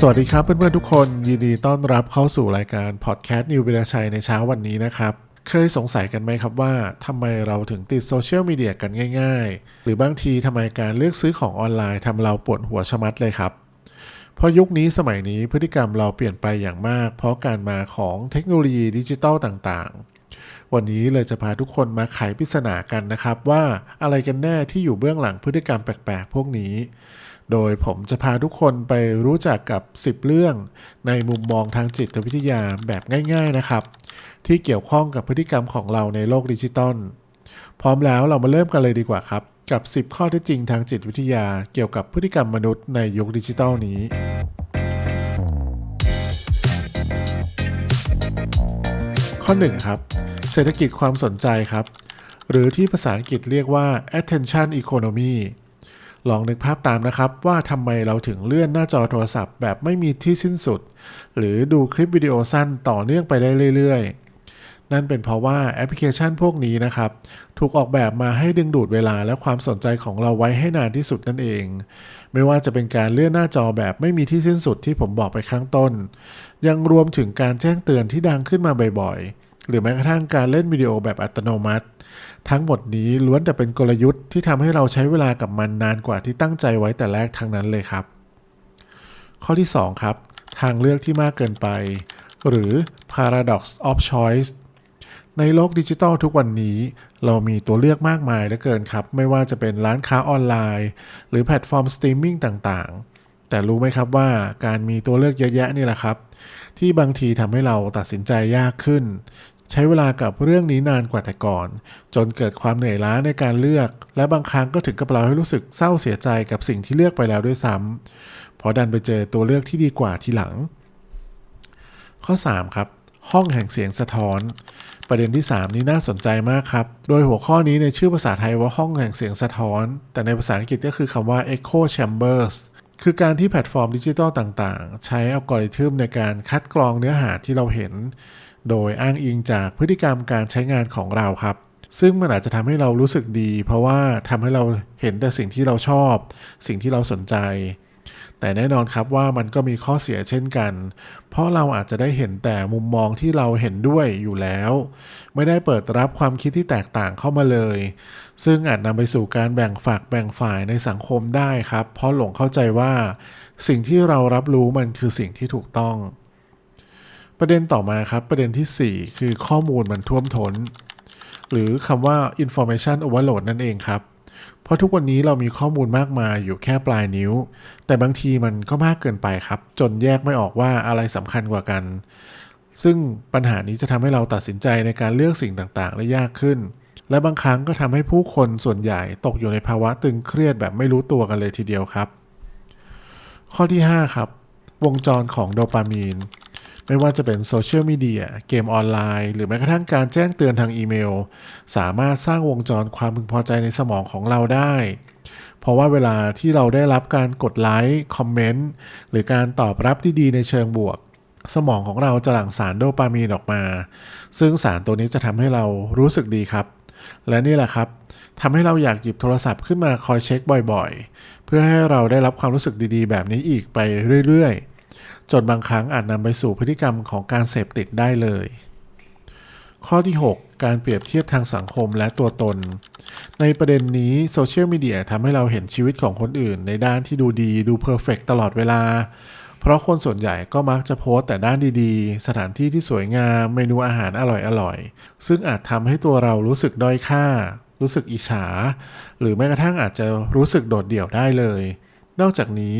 สวัสดีครับเพื่อนๆทุกคนยินดีต้อนรับเข้าสู่รายการพอดแคสต์นิวเบลชัยในเช้าวันนี้นะครับ เคยสงสัยกันไหมครับว่าทำไมเราถึงติดโซเชียลมีเดียกันง่าย ๆ หรือบางทีทำไมการเลือกซื้อของออนไลน์ทำเราปวดหัวชะมัดเลยครับ เพราะยุคนี้สมัยนี้พฤติกรรมเราเปลี่ยนไปอย่างมาก เพราะการมาของเทคโนโลยีดิจิทัลต่างๆ วันนี้เลยจะพาทุกคนมาไขปริศนากันนะครับว่าอะไรกันแน่ที่อยู่เบื้องหลังพฤติกรรมแปลกๆ พวกนี้ โดยผมจะพาทุกคนไปรู้จักกับ 10 เรื่อง ในมุมมองทางจิตวิทยาแบบง่ายๆนะครับ ที่เกี่ยวข้องกับพฤติกรรมของเราในโลกดิจิตอลพร้อมแล้วเรามาเริ่มกันเลยดีกว่าครับ กับ 10 ข้อเท็จจริงทางจิตวิทยาเกี่ยวกับพฤติกรรมมนุษย์ในยุคดิจิตอลนี้ข้อ1ครับ เศรษฐกิจความสนใจครับ หรือที่ภาษาอังกฤษเรียกว่า attention economy ลองนึกภาพตามนะครับว่าทำไมเราถึงเลื่อนหน้าจอโทรศัพท์แบบไม่มีที่สิ้นสุด หรือดูคลิปวิดีโอสั้นต่อเนื่องไปได้เรื่อยๆ นั่นเป็นเพราะว่าแอปพลิเคชันพวกนี้นะครับ ถูกออกแบบมาให้ดึงดูดเวลาและความสนใจของเราไว้ให้นานที่สุดนั่นเอง ไม่ว่าจะเป็นการเลื่อนหน้าจอแบบไม่มีที่สิ้นสุดที่ผมบอกไปข้างต้น ยังรวมถึงการแจ้งเตือนที่ดังขึ้นมาบ่อยๆ หรือแม้กระทั่งการเล่นวิดีโอแบบอัตโนมัติ ทั้งหมดนี้ล้วนแต่เป็นกลยุทธ์ที่ทำให้เราใช้เวลากับมันนานกว่าที่ตั้งใจไว้แต่แรกทั้งนั้นเลยครับ ข้อที่ 2 ครับ ทางเลือกที่มากเกินไป หรือ paradox of choice ในโลกดิจิทัลทุกวันนี้ เรามีตัวเลือกมากมายเหลือเกินครับ ไม่ว่าจะเป็นร้านค้าออนไลน์ หรือแพลตฟอร์มสตรีมมิ่งต่างๆ แต่รู้ไหมครับว่าการมีตัวเลือกเยอะแยะนี่แหละครับ ที่บางทีทำให้เราตัดสินใจยากขึ้น ใช้เวลากับเรื่องนี้นานกว่าแต่ก่อน จนเกิดความเหนื่อยล้าในการเลือก และบางครั้งก็ถึงกับเราให้รู้สึกเศร้าเสียใจกับสิ่งที่เลือกไปแล้วด้วยซ้ำเพราะดันไปเจอตัวเลือกที่ดีกว่าทีหลัง ข้อ 3 ครับห้องแห่งเสียงสะท้อน ประเด็นที่ 3 นี้น่าสนใจมากครับ โดยหัวข้อนี้ในชื่อภาษาไทยว่าห้องแห่งเสียงสะท้อน แต่ในภาษาอังกฤษก็คือคำว่า echo chambers คือการที่แพลตฟอร์มดิจิทัลต่างๆ ใช้อัลกอริทึมในการคัดกรองเนื้อหาที่เราเห็น โดยอ้างอิงจากพฤติกรรมการใช้งานของเราครับ ซึ่งมันอาจจะทำให้เรารู้สึกดี เพราะว่าทำให้เราเห็นแต่สิ่งที่เราชอบ สิ่งที่เราสนใจ แต่แน่นอนครับว่ามันก็มีข้อเสียเช่นกัน เพราะเราอาจจะได้เห็นแต่มุมมองที่เราเห็นด้วยอยู่แล้ว ไม่ได้เปิดรับความคิดที่แตกต่างเข้ามาเลย ซึ่งอาจนำไปสู่การแบ่งฝักแบ่งฝ่ายในสังคมได้ครับ เพราะหลงเข้าใจว่า สิ่งที่เรารับรู้มันคือสิ่งที่ถูกต้อง ประเด็นต่อมาครับ ประเด็นที่ 4 คือข้อมูลมันท่วมทน้น หรือคำว่า information overload นั่นเองครับ เพราะทุกวันนี้เรามีข้อมูลมากมายอยู่แค่ปลายนิ้ว แต่บางทีมันก็มากเกินไปครับ จนแยกไม่ออกว่าอะไรสำคัญกว่ากัน ซึ่งปัญหานี้จะทำให้เราตัดสินใจในการเลือกสิ่งต่างๆ ได้ยากขึ้น และบางครั้งก็ทำให้ผู้คนส่วนใหญ่ตกอยู่ในภาวะตึงเครียดแบบไม่รู้ตัวกันเลยทีเดียวครับ ข้อที่ 5 ครับ วงจรของโดปามีน ไม่ว่าจะเป็นโซเชียลมีเดียเกมออนไลน์ หรือแม้กระทั่งการแจ้งเตือนทางอีเมล สามารถสร้างวงจรความพึงพอใจในสมองของเราได้ เพราะว่าเวลาที่เราได้รับการกดไลค์คอมเมนต์หรือการตอบรับดีๆในเชิงบวก สมองของเราจะหลั่งสารโดปามีนออกมา ซึ่งสารตัวนี้จะทำให้เรารู้สึกดีครับ และนี่แหละครับทำให้เราอยากหยิบโทรศัพท์ขึ้นมาคอยเช็คบ่อยๆ เพื่อให้เราได้รับความรู้สึกดีๆ แบบนี้อีกไปเรื่อยๆ จนบางครั้งอาจนำไปสู่พฤติกรรมของการเสพติดได้เลย ข้อที่ 6 การเปรียบเทียบทางสังคมและตัวตน ในประเด็นนี้โซเชียลมีเดียทำให้เราเห็นชีวิตของคนอื่น ในด้านที่ดูดีดูเพอร์เฟกตลอดเวลา เพราะคนส่วนใหญ่ก็มักจะโพสต์แต่ด้านดีๆ สถานที่ที่สวยงาม เมนูอาหารอร่อยๆ ซึ่งอาจทำให้ตัวเรารู้สึกด้อยค่า รู้สึกอิจฉา หรือแม้กระทั่งอาจจะรู้สึกโดดเดี่ยวได้เลย นอกจากนี้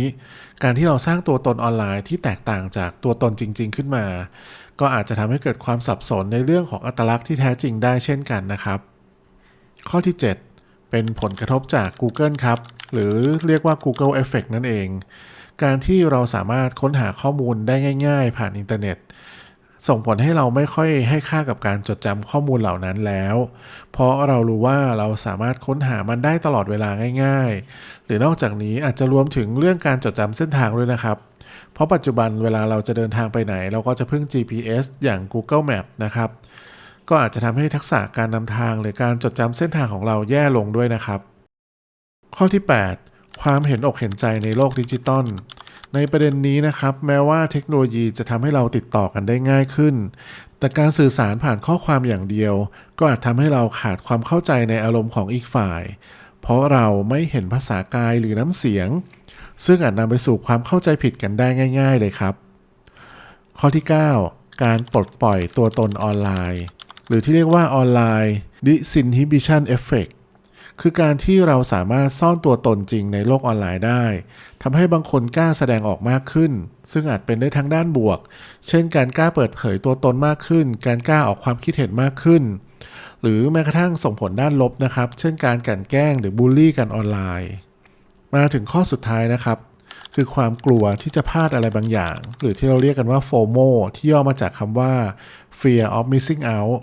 การที่เราสร้างตัวตนออนไลน์ที่แตกต่างจากตัวตนจริง ๆ ขึ้นมา ก็อาจจะทำให้เกิดความสับสนในเรื่องของอัตลักษณ์ที่แท้จริงได้เช่นกันนะครับ ข้อที่ 7 เป็นผลกระทบจาก Google ครับ หรือเรียกว่า Google Effect นั่นเอง การที่เราสามารถค้นหาข้อมูลได้ง่าย ๆ ผ่านอินเทอร์เน็ต ส่งผลให้เราไม่ค่อยให้ค่ากับการจดจำข้อมูลเหล่านั้นแล้ว เพราะเรารู้ว่าเราสามารถค้นหามันได้ตลอดเวลาง่าย ๆ หรือนอกจากนี้อาจจะรวมถึงเรื่องการจดจำเส้นทางด้วยนะครับ เพราะปัจจุบันเวลาเราจะเดินทางไปไหน เราก็จะพึ่ง GPS อย่าง Google Map นะครับ ก็อาจจะทำให้ทักษะการนำทางหรือการจดจำเส้นทางของเราแย่ลงด้วยนะครับ ข้อที่ 8 ความเห็นอกเห็นใจในโลกดิจิตอล ในประเด็นนี้นะครับ แม้ว่าเทคโนโลยีจะทำให้เราติดต่อกันได้ง่ายขึ้น แต่การสื่อสารผ่านข้อความอย่างเดียว ก็อาจทำให้เราขาดความเข้าใจในอารมณ์ของอีกฝ่าย เพราะเราไม่เห็นภาษากายหรือน้ำเสียง ซึ่งอาจนำไปสู่ความเข้าใจผิดกันได้ง่าย ๆ เลยครับ ข้อที่ 9 การปลดปล่อยตัวตนออนไลน์ หรือที่เรียกว่าออนไลน์ disinhibition effect คือการที่เราสามารถซ่อนตัวตนจริงในโลกออนไลน์ได้ทำให้บางคนกล้าแสดงออกมากขึ้น ซึ่งอาจเป็นได้ทั้งด้านบวก เช่น การกล้าเปิดเผยตัวตนมากขึ้น การกล้าออกความคิดเห็นมากขึ้น หรือแม้กระทั่งส่งผลด้านลบนะครับ เช่น การกลั่นแกล้งหรือบูลลี่กันออนไลน์ มาถึงข้อสุดท้ายนะครับคือความกลัวที่จะพลาดอะไรบางอย่าง หรือที่เราเรียกกันว่า FOMO ที่ย่อมาจากคำว่า Fear of Missing Out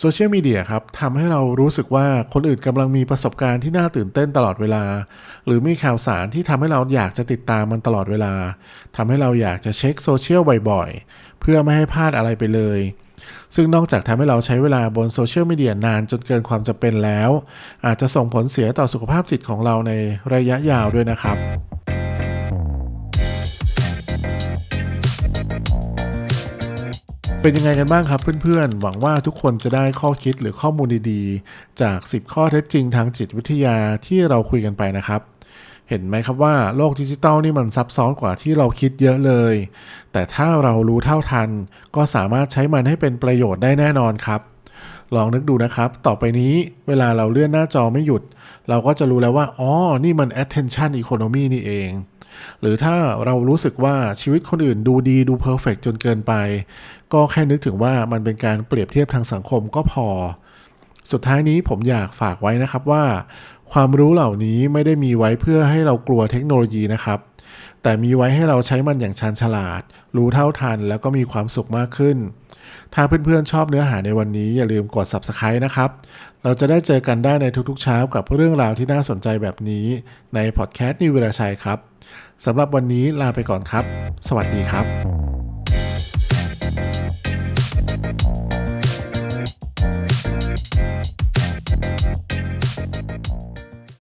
โซเชียลมีเดียครับทำให้เรารู้สึกว่าคนอื่นกำลังมีประสบการณ์ที่น่าตื่นเต้นตลอดเวลา หรือมีข่าวสารที่ทำให้เราอยากจะติดตามมันตลอดเวลาทำให้เราอยากจะเช็คโซเชียลบ่อยๆ เพื่อไม่ให้พลาดอะไรไปเลย ซึ่งนอกจากทำให้เราใช้เวลาบนโซเชียลมีเดียนานจนเกินความจำเป็นแล้ว อาจจะส่งผลเสียต่อสุขภาพจิตของเราในระยะยาวด้วยนะครับ เป็นยังไงกันบ้างครับเพื่อนๆ หวังว่าทุกคนจะได้ข้อคิดหรือข้อมูลดีๆ จาก 10 ข้อเท็จจริงทางจิตวิทยาที่เราคุยกันไปนะครับ เห็นไหมครับว่าโลกดิจิตอลนี่มันซับซ้อนกว่าที่เราคิดเยอะเลย แต่ถ้าเรารู้เท่าทัน ก็สามารถใช้มันให้เป็นประโยชน์ได้แน่นอนครับ ลองนึกดูนะครับ ต่อไปนี้เวลาเราเลื่อนหน้าจอไม่หยุด เราก็จะรู้แล้วว่า อ๋อ นี่มัน attention economy นี่เอง หรือถ้าเรารู้สึกว่าชีวิตคนอื่นดูดีดูเพอร์เฟกจนเกินไป ก็แค่นึกถึงว่ามันเป็นการเปรียบเทียบทางสังคมก็พอ สุดท้ายนี้ผมอยากฝากไว้นะครับว่า ความรู้เหล่านี้ไม่ได้มีไว้เพื่อให้เรากลัวเทคโนโลยีนะครับ แต่มีไว้ให้เราใช้มันอย่างชาญฉลาด รู้เท่าทันแล้วก็มีความสุขมากขึ้น ถ้าเพื่อนๆชอบเนื้อหาในวันนี้อย่าลืมกด subscribe นะครับ เราจะได้เจอกันได้ในทุกๆเช้ากับเรื่องราวที่น่าสนใจแบบนี้ในพอดแคสต์นิวเวลาชัยครับสำหรับวันนี้ลาไปก่อนครับ สวัสดีครับ